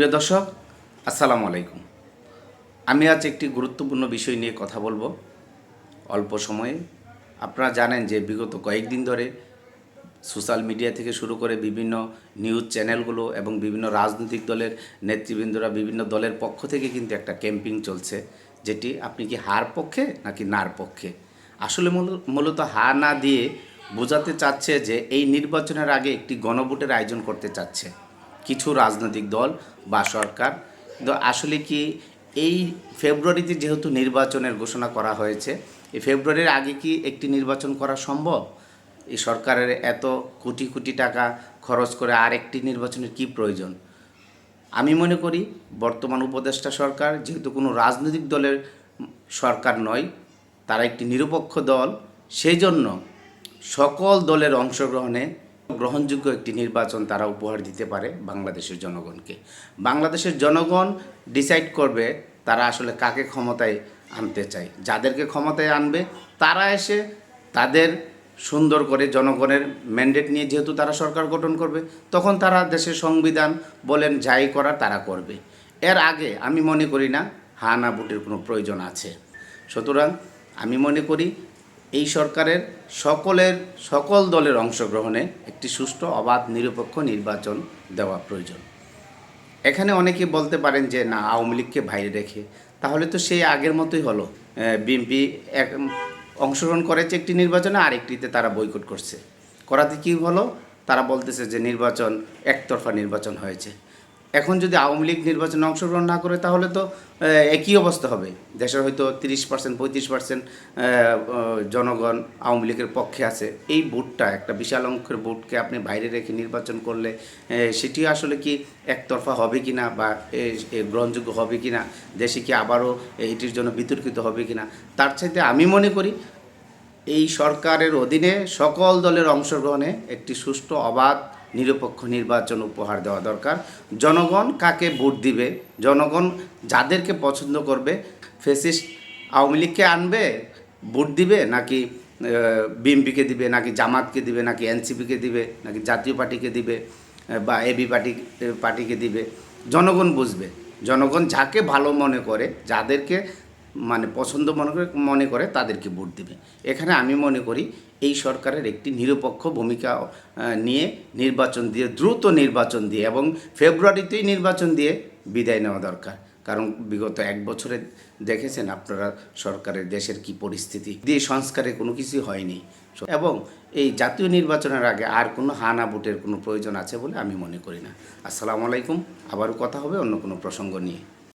প্রিয় দর্শক, আসসালামু আলাইকুম। আমি আজ একটি গুরুত্বপূর্ণ বিষয় নিয়ে কথা বলব। অল্প সময়ে আপনারা জানেন যে বিগত কয়েকদিন ধরে সোশ্যাল মিডিয়া থেকে শুরু করে বিভিন্ন নিউজ চ্যানেলগুলো এবং বিভিন্ন রাজনৈতিক দলের নেতৃবৃন্দরা বিভিন্ন দলের পক্ষ থেকে কিন্তু একটা ক্যাম্পিং চলছে, যেটি আপনি কি হার পক্ষে নাকি নার পক্ষে? আসলে মূল- মূলত হা না দিয়ে বোঝাতে চাচ্ছে যে এই নির্বাচনের আগে একটি গণভোটের আয়োজন করতে চাচ্ছে। কিছু রাজনৈতিক দল বা সরকার। কিন্তু আসলে কি এই ফেব্রুয়ারিতে যেহেতু নির্বাচনের ঘোষণা করা হয়েছে, এই ফেব্রুয়ারির আগে কি একটি নির্বাচন করা সম্ভব? এই সরকারের এত কোটি কোটি টাকা খরচ করে আর একটি নির্বাচনের কি প্রয়োজন? আমি মনে করি বর্তমান উপদেষ্টা সরকার যেহেতু কোনো রাজনৈতিক দলের সরকার নয়, তারা একটি নিরপেক্ষ দল সেই জন্য সকল দলের অংশগ্রহণে গ্রহণযোগ্য একটি নির্বাচন তারা উপহার দিতে পারে বাংলাদেশের জনগণকে। বাংলাদেশের জনগণ ডিসাইড করবে তারা আসলে কাকে ক্ষমতায় আনতে চায়। যাদেরকে ক্ষমতায় আনবে তারা এসে তাদের সুন্দর করে জনগণের ম্যান্ডেট নিয়ে যেহেতু তারা সরকার গঠন করবে, তখন তারা দেশের সংবিধান বলেন যাই করা তারা করবে। এর আগে আমি মনে করি না হা না ভোটের কোনো প্রয়োজন আছে। সুতরাং আমি মনে করি এই সরকারের সকলের, সকল দলের অংশগ্রহণে একটি সুষ্ঠু, অবাধ, নিরপেক্ষ নির্বাচন দেওয়া প্রয়োজন। এখানে অনেকে বলতে পারেন যে, না, আওয়ামী লীগকে বাইরে রেখে। তাহলে তো সেই আগের মতোই হলো। বিএনপি এক, অংশগ্রহণ করেছে একটি নির্বাচনে, আরেকটিতে তারা বয়কট করছে। করাতে কী হলো? তারা বলতেছে যে, নির্বাচন, একতরফা নির্বাচন হয়েছে। এখন যদি আওয়ামী লীগ নির্বাচনে অংশগ্রহণ না করে, তাহলে তো একই অবস্থা হবে। দেশের হয়তো তিরিশ পার্সেন্ট, পঁয়ত্রিশ পার্সেন্ট জনগণ আওয়ামী লীগের পক্ষে আছে। এই ভোটটা, একটা বিশাল অঙ্কের ভোটকে আপনি বাইরে রেখে নির্বাচন করলে সেটি আসলে কি একতরফা হবে কি না বা গ্রহণযোগ্য হবে কি না দেশে কি আবারও এটির জন্য বিতর্কিত হবে কি না তার চাইতে আমি মনে করি এই সরকারের অধীনে সকল দলের অংশগ্রহণে একটি সুষ্ঠু, অবাধ, নিরপেক্ষ নির্বাচন উপহার দেওয়া দরকার। জনগণ কাকে ভোট দিবে? জনগণ যাদেরকে পছন্দ করবে ফেসিস্ট আওয়ামী লীগকে আনবে, ভোট দিবে নাকি বিএমপিকে দিবে, নাকি জামাতকে দিবে, নাকি এনসিপিকে দিবে, নাকি জাতীয় পার্টিকে দিবে বা এবি পার্টি পার্টিকে দিবে? জনগণ বুঝবে। জনগণ যাকে ভালো মনে করে, যাদেরকে মানে পছন্দ মনে করে মনে করে তাদেরকে ভোট দেবে। এখানে আমি মনে করি এই সরকারের একটি নিরপেক্ষ ভূমিকা নিয়ে নির্বাচন দিয়ে, দ্রুত নির্বাচন দিয়ে এবং ফেব্রুয়ারিতেই নির্বাচন দিয়ে বিদায় নেওয়া দরকার। কারণ বিগত এক বছরে দেখেছেন আপনারা সরকারের দেশের কি পরিস্থিতি। দিয়ে সংস্কারে কোনো কিছু হয়নি। এবং এই জাতীয় নির্বাচনের আগে আর কোনো হানা ভোটের কোনো প্রয়োজন আছে বলে আমি মনে করি না। আসসালামু আলাইকুম, আবারও কথা হবে অন্য কোনো প্রসঙ্গ নিয়ে।